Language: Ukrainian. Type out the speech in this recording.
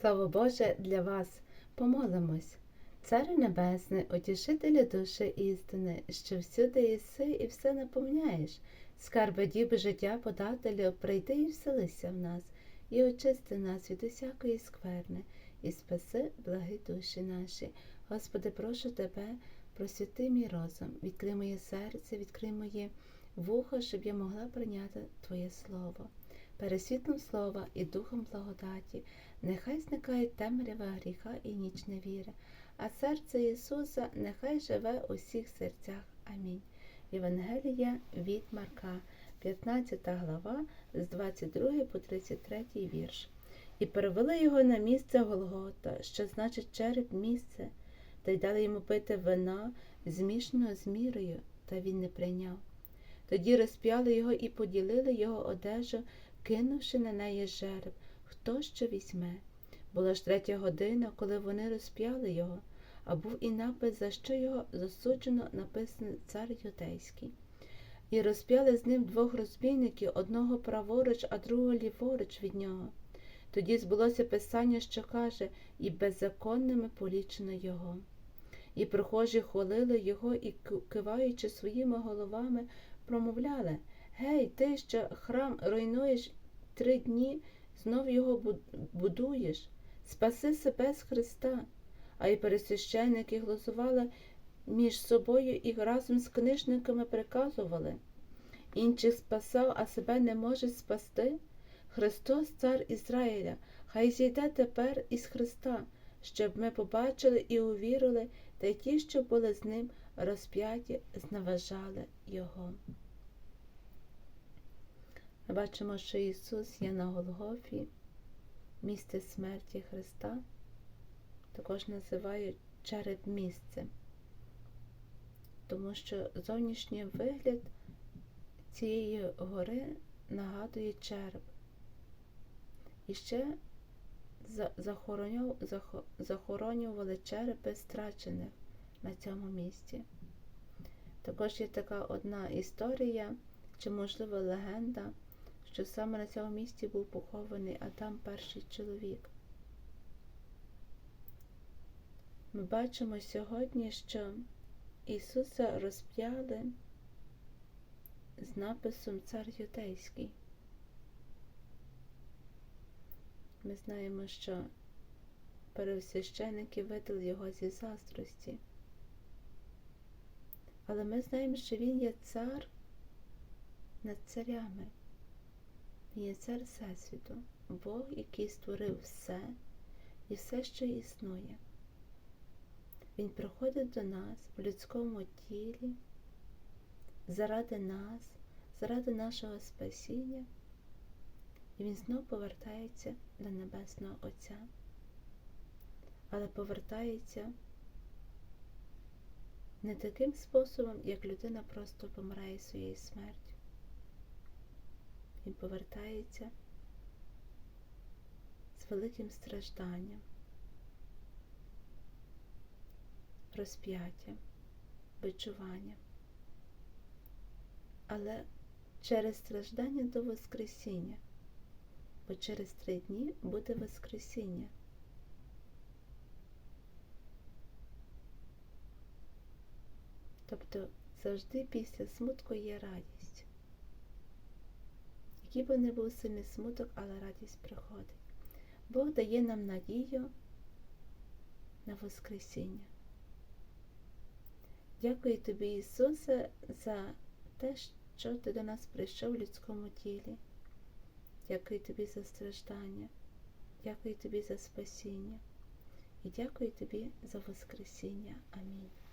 Слава Боже для вас, помолимось. Царю Небесний, утішителю душі істини, що всюди єси і все наповняєш, скарби діби життя подателю, прийди і вселися в нас, і очисти нас від усякої скверни, і спаси благі душі наші. Господи, прошу Тебе, просвіти мій розум, відкрий моє серце, відкрий моє вухо, щоб я могла прийняти Твоє Слово. Пересвітлом слова і духом благодаті, нехай зникає темрява гріха і ніч невіри, а серце Ісуса нехай живе у всіх серцях. Амінь. Євангелія від Марка, 15 глава, з 22 по 33 вірш. І перевели його на місце Голгота, що значить череп місце, та й дали йому пити вина, змішаного з мірою, та він не прийняв. Тоді розп'яли його і поділили його одежу, кинувши на неї жереб, хто що візьме. Була ж третя година, коли вони розп'яли його, а був і напис, за що його засуджено, написаний цар юдейський. І розп'яли з ним двох розбійників, одного праворуч, а другого ліворуч від нього. Тоді збулося писання, що каже, і беззаконними полічено його. І прохожі хвалили його і, киваючи своїми головами, промовляли Гей, ти що храм руйнуєш три дні, знов його будуєш, спаси себе з Христа. А й пересвященники голосували між собою і разом з книжниками приказували. Інших спасав, а себе не може спасти. Христос, Цар Ізраїля, хай зійде тепер із Христа, щоб ми побачили і увірили, та й ті, що були з ним розп'яті, зневажали Його. Бачимо, що Ісус є на Голгофі, місце смерті Христа, також називають череп місце, тому що зовнішній вигляд цієї гори нагадує череп. І ще захоронювали черепи страчених на цьому місці. Також є така одна історія, чи, можливо, легенда, що саме на цьому місці був похований Адам перший чоловік. Ми бачимо сьогодні, що Ісуса розп'яли з написом Цар Юдейський. Ми знаємо, що пересвященники видали його зі заздрості. Але ми знаємо, що він є цар над царями. Є цар Всесвіту, Бог, який створив все і все, що існує. Він приходить до нас в людському тілі заради нас, заради нашого спасіння, і він знов повертається до Небесного Отця, але повертається не таким способом, як людина просто помирає своєю смертю. Він повертається з великим стражданням, розп'яттям, бичуванням. Але через страждання до Воскресіння, бо через три дні буде Воскресіння. Тобто завжди після смутку є радість. Який би не був сильний смуток, але радість приходить. Бог дає нам надію на Воскресіння. Дякую тобі, Ісусе, за те, що ти до нас прийшов в людському тілі. Дякую тобі за страждання, дякую тобі за спасіння і дякую тобі за Воскресіння. Амінь.